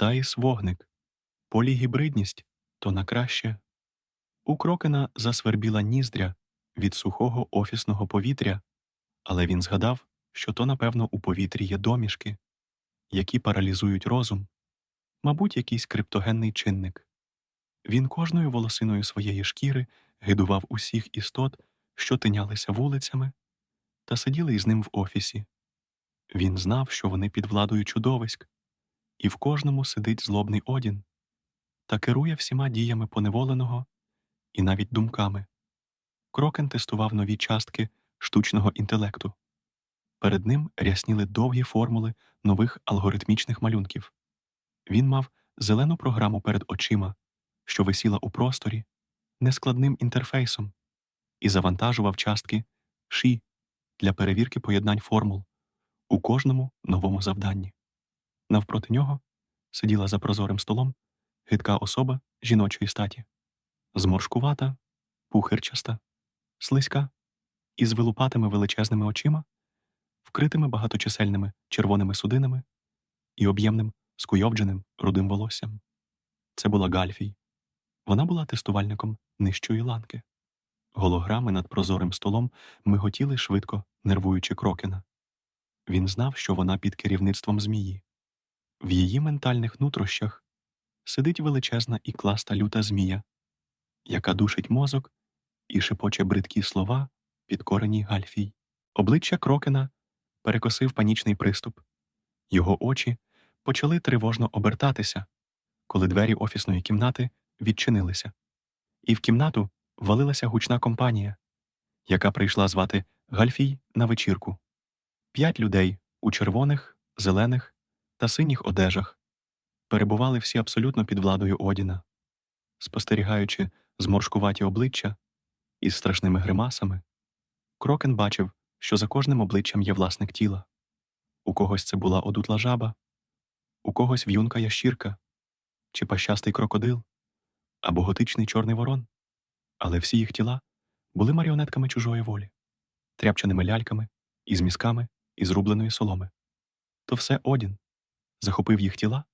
Таїс вогник, полігібридність то на краще. У крокена засвербіла ніздря від сухого офісного повітря, але він згадав, що то, напевно, у повітрі є домішки, які паралізують розум, мабуть, якийсь криптогенний чинник. Він кожною волосиною своєї шкіри гидував усіх істот, що тинялися вулицями, та сиділи із ним в офісі. Він знав, що вони під владою чудовиськ, і в кожному сидить злобний одін, та керує всіма діями поневоленого і навіть думками. Крокен тестував нові частки штучного інтелекту. Перед ним рясніли довгі формули нових алгоритмічних малюнків. Він мав зелену програму перед очима, що висіла у просторі, нескладним інтерфейсом, і завантажував частки ші для перевірки поєднань формул у кожному новому завданні. Навпроти нього сиділа за прозорим столом гидка особа жіночої статі, зморшкувата, пухирчаста, слизька, із вилупатими величезними очима, вкритими багаточисельними червоними судинами і об'ємним скуйовдженим рудим волоссям. Це була Гальфій. Вона була тестувальником нижчої ланки. Голограми над прозорим столом миготіли швидко, нервуючи крокена. Він знав, що вона під керівництвом змії. В її ментальних нутрощах сидить величезна і класта люта змія, яка душить мозок і шепоче бридкі слова підкорені гальфій. Обличчя крокена перекосив панічний приступ. Його очі почали тривожно обертатися, коли двері офісної кімнати відчинилися, і в кімнату валилася гучна компанія, яка прийшла звати Гальфій на вечірку. П'ять людей у червоних, зелених та синіх одежах перебували всі абсолютно під владою Одіна, спостерігаючи зморшкуваті обличчя із страшними гримасами. Крокен бачив, що за кожним обличчям є власник тіла. У когось це була одутла жаба, у когось в'юнка ящірка, чи пащастий крокодил, або готичний чорний ворон, але всі їх тіла були маріонетками чужої волі, тряпчаними ляльками, із мізками, із рубленої соломи. То все Одін захопив їх тіла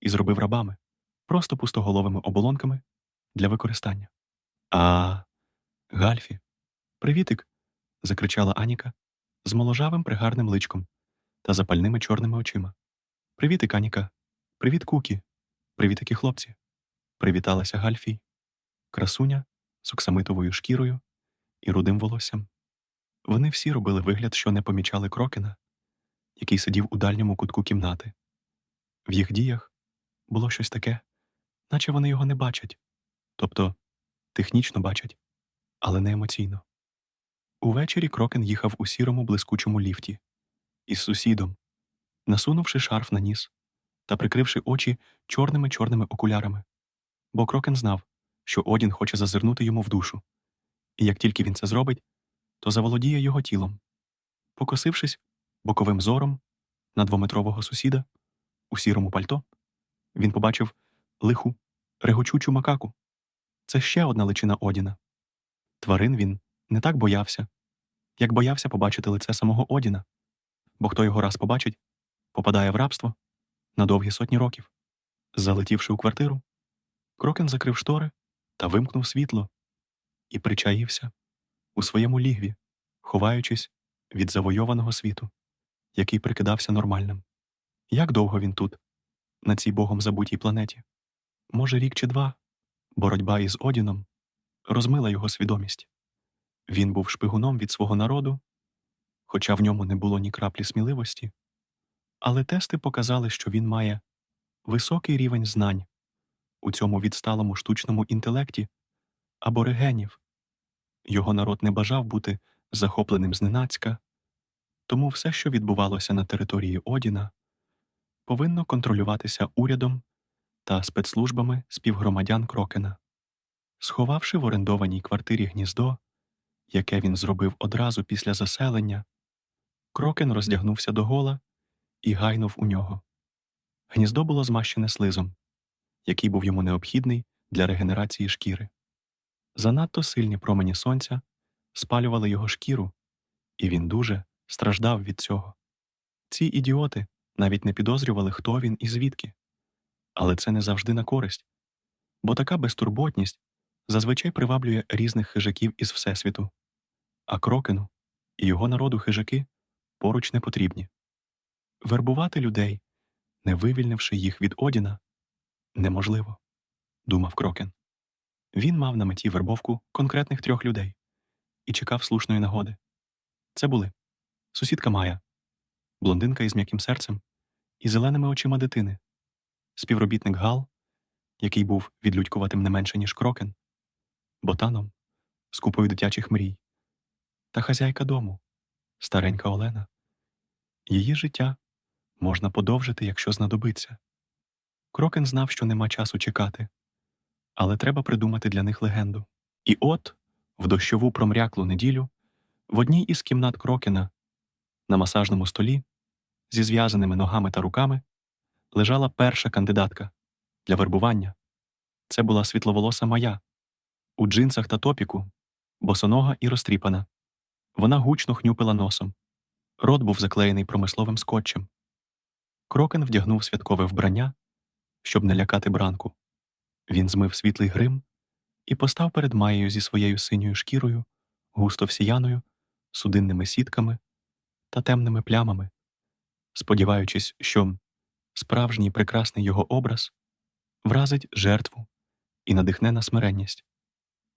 і зробив рабами, просто пустоголовими оболонками для використання. А, Гальфі, привітик. закричала Аніка з моложавим пригарним личком та запальними чорними очима. Привітик, Аніка. Привіт, Кукі. Привітики, хлопці. Привіталася Гальфій, красуня з оксамитовою шкірою і рудим волоссям. Вони всі робили вигляд, що не помічали крокена, який сидів у дальньому кутку кімнати. В їх діях було щось таке, наче вони його не бачать, тобто технічно бачать, але не емоційно. Увечері Крокен їхав у сірому блискучому ліфті із сусідом, насунувши шарф на ніс та прикривши очі чорними чорними окулярами, бо Крокен знав, що Одін хоче зазирнути йому в душу, і як тільки він це зробить, то заволодіє його тілом. Покосившись боковим зором на двометрового сусіда у сірому пальто, він побачив лиху, регочучу макаку. Це ще одна личина Одіна. Тварин він не так боявся, як боявся побачити лице самого Одіна, бо хто його раз побачить, попадає в рабство на довгі сотні років. Залетівши у квартиру, Крокен закрив штори та вимкнув світло і причаївся у своєму лігві, ховаючись від завойованого світу, який прикидався нормальним. Як довго він тут, на цій богом забутій планеті? Може, рік чи два, боротьба із Одіном розмила його свідомість. Він був шпигуном від свого народу, хоча в ньому не було ні краплі сміливості, але тести показали, що він має високий рівень знань у цьому відсталому штучному інтелекті аборигенів. Його народ не бажав бути захопленим зненацька, тому все, що відбувалося на території Одіна, повинно контролюватися урядом та спецслужбами співгромадян Крокена. Сховавши в орендованій квартирі гніздо, яке він зробив одразу після заселення, Крокен роздягнувся догола і гайнув у нього. Гніздо було змащене слизом, який був йому необхідний для регенерації шкіри. Занадто сильні промені сонця спалювали його шкіру, і він дуже страждав від цього. Ці ідіоти навіть не підозрювали, хто він і звідки. Але це не завжди на користь, бо така безтурботність зазвичай приваблює різних хижаків із Всесвіту, а крокену і його народу хижаки поруч не потрібні. Вербувати людей, не вивільнивши їх від Одіна, неможливо, думав Крокен. Він мав на меті вербовку конкретних трьох людей і чекав слушної нагоди. Це були сусідка Майя, блондинка із м'яким серцем і зеленими очима дитини, співробітник Гал, який був відлюдькуватим не менше, ніж Крокен, ботаном з купою дитячих мрій, та хазяйка дому, старенька Олена. Її життя можна подовжити, якщо знадобиться. Крокен знав, що нема часу чекати, але треба придумати для них легенду. І от, в дощову промряклу неділю, в одній із кімнат Крокена, на масажному столі, зі зв'язаними ногами та руками, лежала перша кандидатка для вербування. Це була світловолоса Мая, у джинсах та топіку, босонога і розтріпана. Вона гучно хнюпила носом. Рот був заклеєний промисловим скотчем. Крокен вдягнув святкове вбрання, щоб не лякати бранку. Він змив світлий грим і постав перед Маєю зі своєю синьою шкірою, густо всіяною, судинними сітками та темними плямами, сподіваючись, що справжній прекрасний його образ вразить жертву і надихне на смиренність.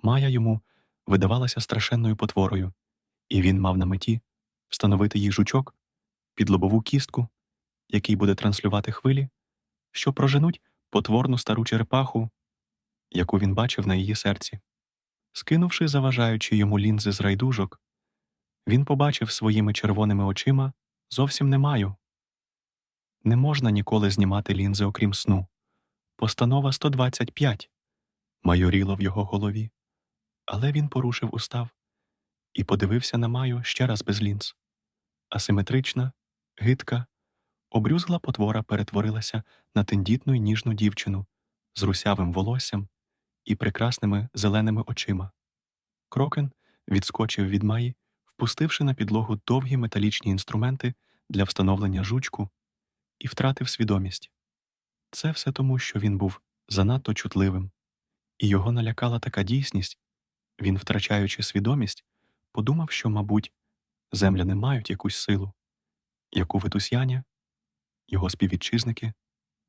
Майя йому видавалася страшенною потворою, і він мав на меті встановити їй жучок під лобову кістку, який буде транслювати хвилі, що проженуть потворну стару черепаху, яку він бачив на її серці. Скинувши, заважаючи йому лінзи з райдужок, він побачив своїми червоними очима зовсім не маю. Не можна ніколи знімати лінзи, окрім сну. Постанова 125 майоріло в його голові. Але він порушив устав і подивився на Маю ще раз без лінз. Асиметрична, гидка, обрюзгла потвора перетворилася на тендітну й ніжну дівчину з русявим волоссям і прекрасними зеленими очима. Крокен відскочив від Маї, впустивши на підлогу довгі металічні інструменти для встановлення жучку, і втратив свідомість. Це все тому, що він був занадто чутливим, і його налякала така дійсність. Він, втрачаючи свідомість, подумав, що, мабуть, земляни мають якусь силу, яку витусяня, його співвітчизники,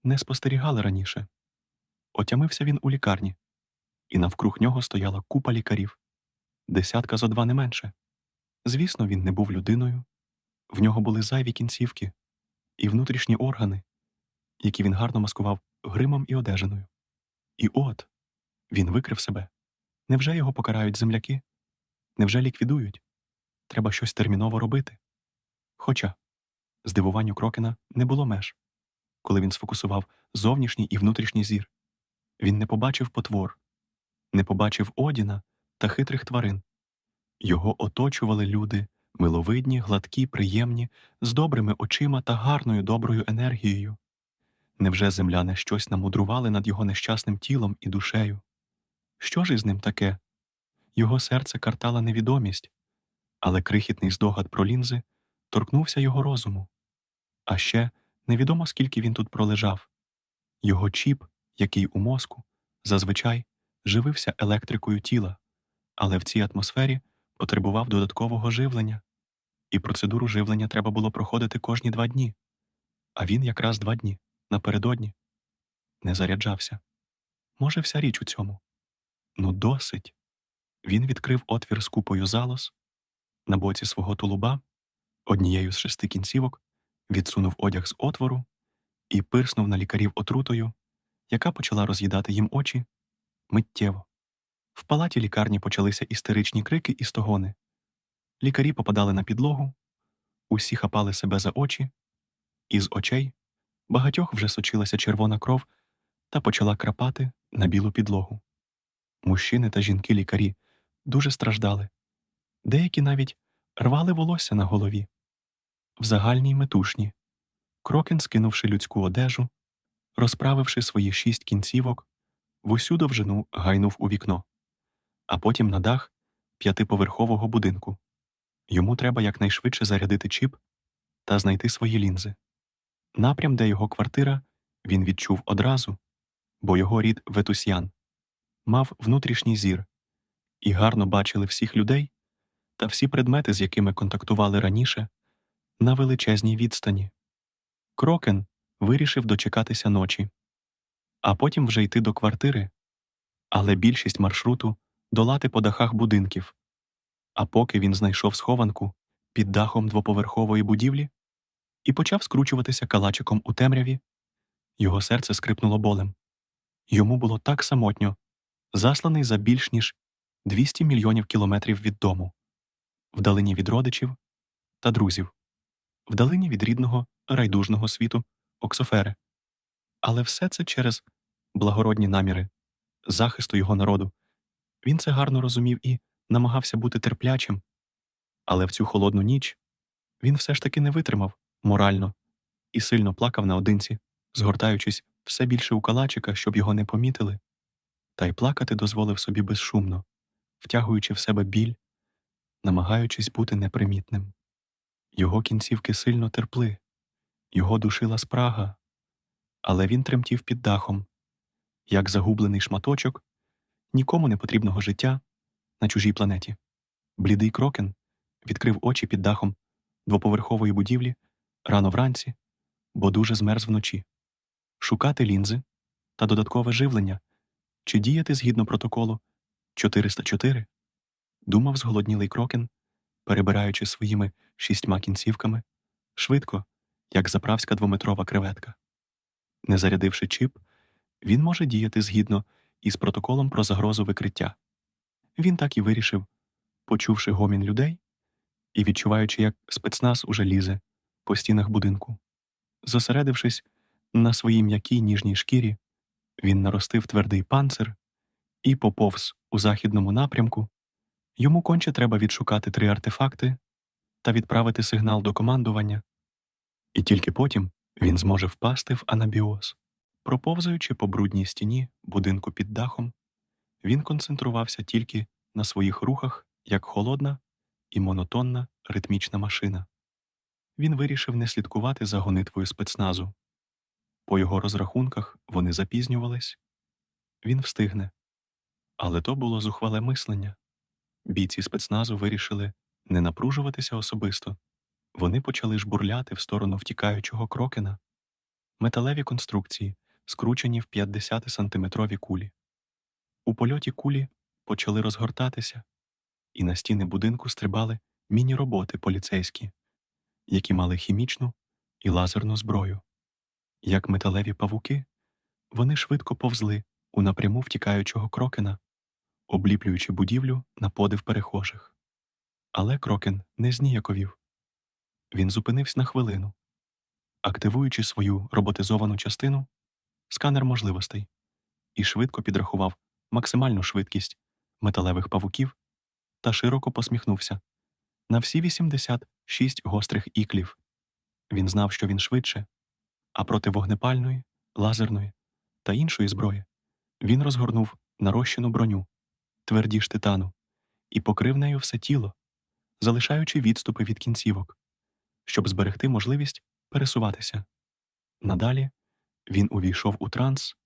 не спостерігали раніше. Отямився він у лікарні, і навкруг нього стояла купа лікарів, десятка зо два не менше. Звісно, він не був людиною, в нього були зайві кінцівки і внутрішні органи, які він гарно маскував гримом і одежиною. І от він викрив себе. Невже його покарають земляки? Невже ліквідують? Треба щось терміново робити. Хоча здивуванню Крокена не було меж, коли він сфокусував зовнішній і внутрішній зір. Він не побачив потвор, не побачив Одіна та хитрих тварин. Його оточували люди, миловидні, гладкі, приємні, з добрими очима та гарною доброю енергією. Невже земляни щось намудрували над його нещасним тілом і душею? Що ж із ним таке? Його серце картала невідомість, але крихітний здогад про лінзи торкнувся його розуму. А ще невідомо, скільки він тут пролежав. Його чіп, який у мозку, зазвичай живився електрикою тіла, але в цій атмосфері потребував додаткового живлення, і процедуру живлення треба було проходити кожні два дні. А він якраз два дні напередодні не заряджався. Може, вся річ у цьому. Ну, досить. Він відкрив отвір з купою залоз на боці свого тулуба, однією з шести кінцівок, відсунув одяг з отвору і пирснув на лікарів отрутою, яка почала роз'їдати їм очі миттєво. В палаті лікарні почалися істеричні крики і стогони. Лікарі попадали на підлогу, усі хапали себе за очі, і з очей багатьох вже сочилася червона кров та почала крапати на білу підлогу. Мужчини та жінки лікарі дуже страждали, деякі навіть рвали волосся на голові. В загальній метушні, Крокен, скинувши людську одежу, розправивши свої шість кінцівок, в усю довжину гайнув у вікно, а потім на дах п'ятиповерхового будинку. Йому треба якнайшвидше зарядити чіп та знайти свої лінзи. Напрям, де його квартира, він відчув одразу, бо його рід Ветусян мав внутрішній зір і гарно бачили всіх людей та всі предмети, з якими контактували раніше, на величезній відстані. Крокен вирішив дочекатися ночі, а потім вже йти до квартири, але більшість маршруту долати по дахах будинків. А поки він знайшов схованку під дахом двоповерхової будівлі і почав скручуватися калачиком у темряві, його серце скрипнуло болем. Йому було так самотньо, засланий за більш ніж 200 мільйонів кілометрів від дому, вдалині від родичів та друзів, вдалині від рідного райдужного світу Оксофери. Але все це через благородні наміри, захисту його народу. Він це гарно розумів і намагався бути терплячим. Але в цю холодну ніч він все ж таки не витримав морально і сильно плакав наодинці, згортаючись все більше у калачика, щоб його не помітили, та й плакати дозволив собі безшумно, втягуючи в себе біль, намагаючись бути непримітним. Його кінцівки сильно терпли, його душила спрага, але він тремтів під дахом, як загублений шматочок нікому не потрібного життя на чужій планеті. Блідий крокен відкрив очі під дахом двоповерхової будівлі рано вранці, бо дуже змерз вночі. Шукати лінзи та додаткове живлення чи діяти згідно протоколу 404, думав зголоднілий крокен, перебираючи своїми шістьма кінцівками, швидко, як заправська двометрова креветка. Не зарядивши чіп, він може діяти згідно із протоколом про загрозу викриття. Він так і вирішив, почувши гомін людей і відчуваючи, як спецназ уже лізе по стінах будинку. Зосередившись на своїй м'якій ніжній шкірі, він наростив твердий панцир і поповз у західному напрямку. Йому конче треба відшукати три артефакти та відправити сигнал до командування, і тільки потім він зможе впасти в анабіоз. Проповзаючи по брудній стіні будинку під дахом, він концентрувався тільки на своїх рухах як холодна і монотонна ритмічна машина. Він вирішив не слідкувати за гонитвою спецназу. По його розрахунках вони запізнювались. Він встигне. Але то було зухвале мислення. Бійці спецназу вирішили не напружуватися особисто. Вони почали жбурляти в сторону втікаючого крокена. Металеві конструкції, скручені в 50-сантиметрові кулі. У польоті кулі почали розгортатися, і на стіни будинку стрибали міні-роботи поліцейські, які мали хімічну і лазерну зброю. Як металеві павуки, вони швидко повзли у напряму втікаючого крокена, обліплюючи будівлю на подив перехожих. Але крокен не зніяковів. Він зупинився на хвилину, активуючи свою роботизовану частину, сканер можливостей, і швидко підрахував максимальну швидкість металевих павуків та широко посміхнувся. На всі 86 гострих іклів. Він знав, що він швидше, а проти вогнепальної, лазерної та іншої зброї він розгорнув нарощену броню, тверді ж титану, і покрив нею все тіло, залишаючи відступи від кінцівок, щоб зберегти можливість пересуватися. Надалі він увійшов у транс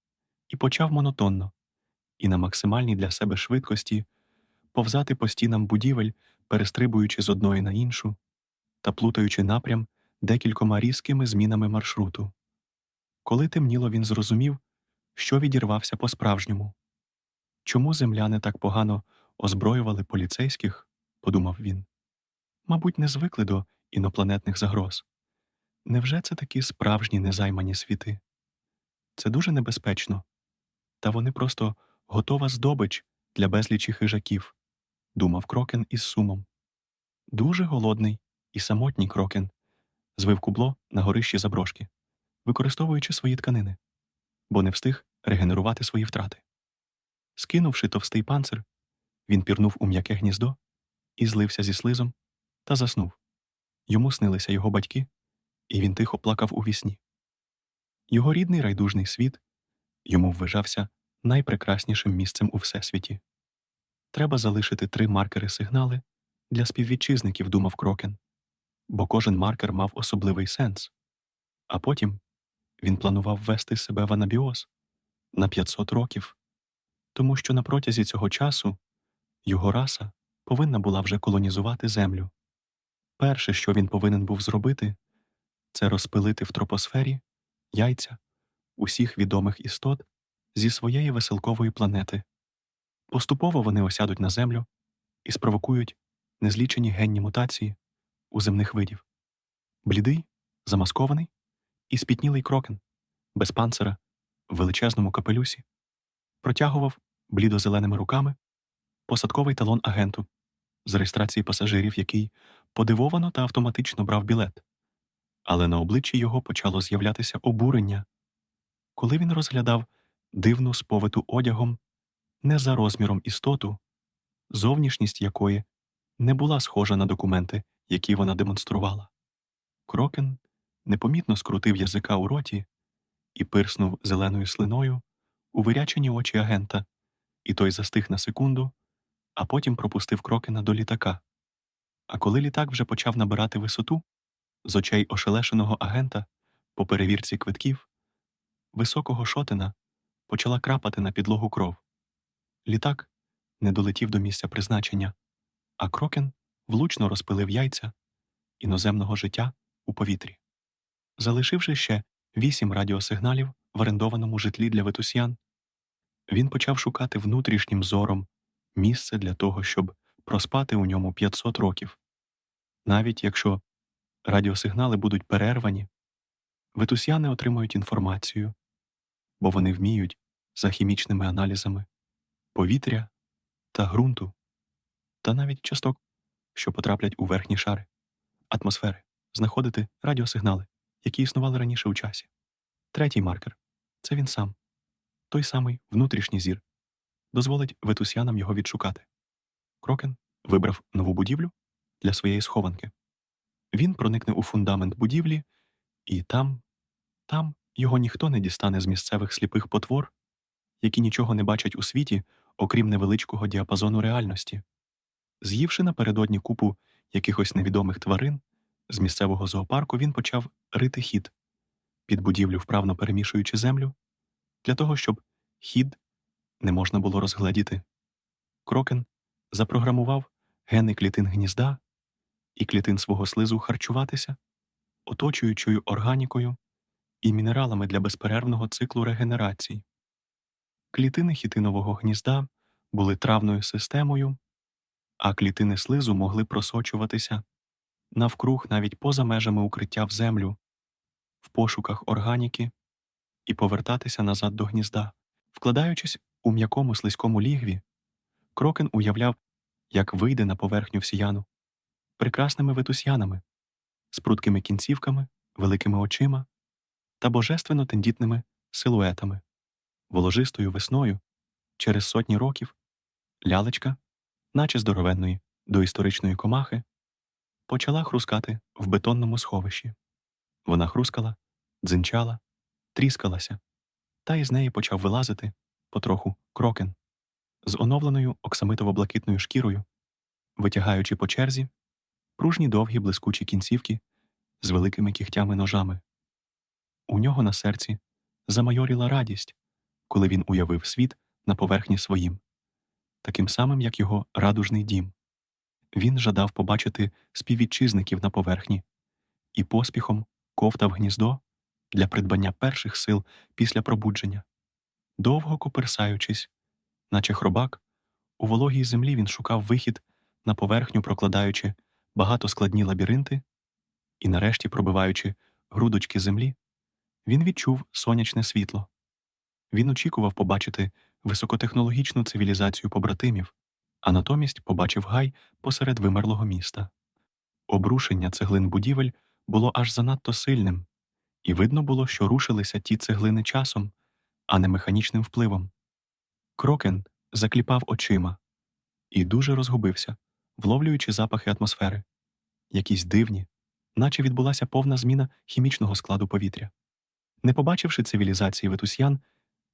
і почав монотонно і на максимальній для себе швидкості повзати по стінам будівель, перестрибуючи з одної на іншу та плутаючи напрям декількома різкими змінами маршруту. Коли темніло, він зрозумів, що відірвався по-справжньому. Чому земляни так погано озброювали поліцейських, подумав він. Мабуть, не звикли до інопланетних загроз. Невже це такі справжні незаймані світи? Це дуже небезпечно, та вони просто готова здобич для безлічі хижаків, думав крокен із сумом. Дуже голодний і самотній крокен звив кубло на горищі заброшки, використовуючи свої тканини, бо не встиг регенерувати свої втрати. Скинувши товстий панцир, він пірнув у м'яке гніздо і злився зі слизом та заснув. Йому снилися його батьки, і він тихо плакав у вісні. Його рідний райдужний світ йому вважався найпрекраснішим місцем у всесвіті. Треба залишити три маркери сигнали для співвітчизників, думав Крокен, бо кожен маркер мав особливий сенс. А потім він планував ввести себе в анабіоз, на 500 років, тому що на протязі цього часу його раса повинна була вже колонізувати землю. Перше, що він повинен був зробити, це розпилити в тропосфері яйця усіх відомих істот зі своєї веселкової планети. Поступово вони осядуть на землю і спровокують незлічені генні мутації у земних видів. Блідий, замаскований і спітнілий крокен, без панцира, в величезному капелюсі, протягував блідо-зеленими руками посадковий талон агенту з реєстрації пасажирів, який подивовано та автоматично брав білет. Але на обличчі його почало з'являтися обурення, коли він розглядав дивну сповиту одягом не за розміром істоту, зовнішність якої не була схожа на документи, які вона демонструвала. Крокен непомітно скрутив язика у роті і пирснув зеленою слиною у вирячені очі агента, і той застиг на секунду, а потім пропустив Крокена до літака. А коли літак вже почав набирати висоту, з очей ошелешеного агента по перевірці квитків, високого шотина почала крапати на підлогу кров. Літак не долетів до місця призначення, а Крокен влучно розпилив яйця іноземного життя у повітрі. Залишивши ще вісім радіосигналів в орендованому житлі для ветусян, він почав шукати внутрішнім зором місце для того, щоб проспати у ньому 500 років. Навіть якщо радіосигнали будуть перервані, ветусяни отримують інформацію, бо вони вміють за хімічними аналізами повітря та ґрунту, та навіть часток, що потраплять у верхні шари атмосфери, знаходити радіосигнали, які існували раніше у часі. Третій маркер це він сам, той самий внутрішній зір, дозволить ветусянам його відшукати. Крокен вибрав нову будівлю для своєї схованки. Він проникне у фундамент будівлі, і там, там його ніхто не дістане з місцевих сліпих потвор, які нічого не бачать у світі, окрім невеличкого діапазону реальності. З'ївши напередодні купу якихось невідомих тварин, з місцевого зоопарку він почав рити хід під будівлю, вправно перемішуючи землю, для того, щоб хід не можна було розгледіти. Крокен запрограмував гени клітин гнізда і клітин свого слизу харчуватися, оточуючою органікою і мінералами для безперервного циклу регенерації. Клітини хітинового гнізда були травною системою, а клітини слизу могли просочуватися навкруг навіть поза межами укриття в землю, в пошуках органіки і повертатися назад до гнізда, вкладаючись у м'якому слизькому лігві, Крокен уявляв, як вийде на поверхню всіяну, прекрасними ветусянами, з пруткими кінцівками, великими очима та божественно тендітними силуетами, воложистою весною через сотні років лялечка, наче здоровенної доісторичної комахи, почала хрускати в бетонному сховищі. Вона хрускала, дзинчала, тріскалася, та із неї почав вилазити потроху крокен з оновленою оксамитово-блакитною шкірою, витягаючи по черзі пружні довгі блискучі кінцівки з великими кігтями ножами. У нього на серці замайоріла радість, коли він уявив світ на поверхні своїм, таким самим, як його радужний дім. Він жадав побачити співвітчизників на поверхні і поспіхом ковтав гніздо для придбання перших сил після пробудження. Довго коперсаючись, наче хробак, у вологій землі він шукав вихід на поверхню, прокладаючи багатоскладні лабіринти, і, нарешті, пробиваючи грудочки землі, він відчув сонячне світло. Він очікував побачити високотехнологічну цивілізацію побратимів, а натомість побачив гай посеред вимерлого міста. Обрушення цеглин будівель було аж занадто сильним, і видно було, що рушилися ті цеглини часом, а не механічним впливом. Крокен закліпав очима і дуже розгубився, вловлюючи запахи атмосфери, якісь дивні, наче відбулася повна зміна хімічного складу повітря. Не побачивши цивілізації ветусян,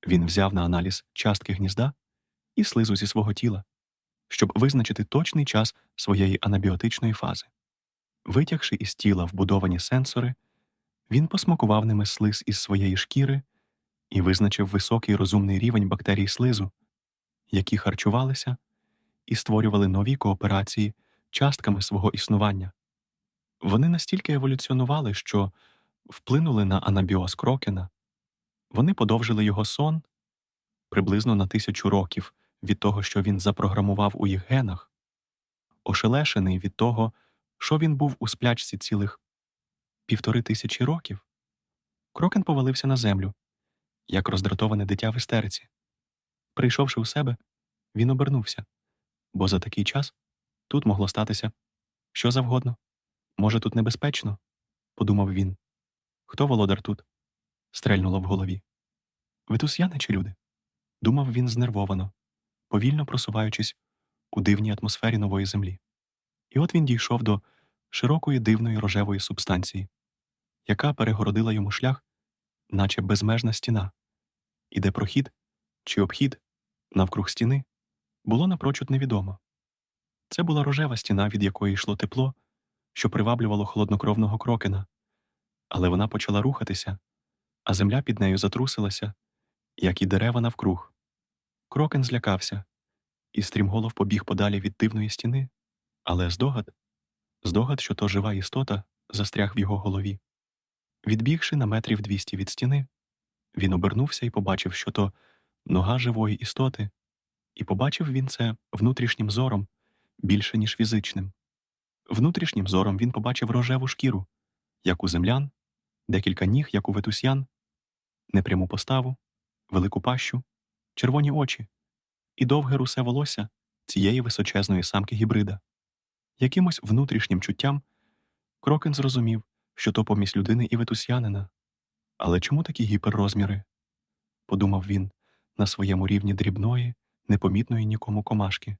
він взяв на аналіз частки гнізда і слизу зі свого тіла, щоб визначити точний час своєї анабіотичної фази. Витягши із тіла вбудовані сенсори, він посмакував ними слиз із своєї шкіри і визначив високий розумний рівень бактерій слизу, які харчувалися і створювали нові кооперації частками свого існування. Вони настільки еволюціонували, що вплинули на анабіоз крокена, вони подовжили його сон приблизно на тисячу років від того, що він запрограмував у їх генах, ошелешений від того, що він був у сплячці цілих півтори тисячі років. Крокен повалився на землю, як роздратоване дитя в істериці. Прийшовши у себе, він обернувся, бо за такий час тут могло статися що завгодно. Може, тут небезпечно, подумав він. Хто володар тут? стрельнуло в голові. Витусяни чи люди? думав він знервовано, повільно просуваючись у дивній атмосфері нової землі. І от він дійшов до широкої дивної рожевої субстанції, яка перегородила йому шлях, наче безмежна стіна, і де прохід чи обхід навкруг стіни було напрочуд невідомо. Це була рожева стіна, від якої йшло тепло, що приваблювало холоднокровного крокена, але вона почала рухатися, а земля під нею затрусилася, як і дерева навкруг. Крокен злякався, і стрімголов побіг подалі від дивної стіни, але здогад, здогад, що то жива істота, застряг в його голові. Відбігши на метрів двісті від стіни, він обернувся і побачив, що то нога живої істоти, і побачив він це внутрішнім зором більше, ніж фізичним. Внутрішнім зором він побачив рожеву шкіру, як у землян, декілька ніг, як у ветусян, непряму поставу, велику пащу, червоні очі і довге русе волосся цієї височезної самки гібрида. Якимось внутрішнім чуттям Крокен зрозумів, що то помість людини і ветусянина. Але чому такі гіперрозміри? подумав він на своєму рівні дрібної, непомітної нікому комашки.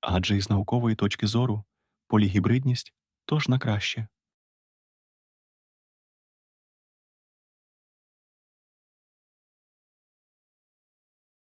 Адже із наукової точки зору полігібридність тож на краще.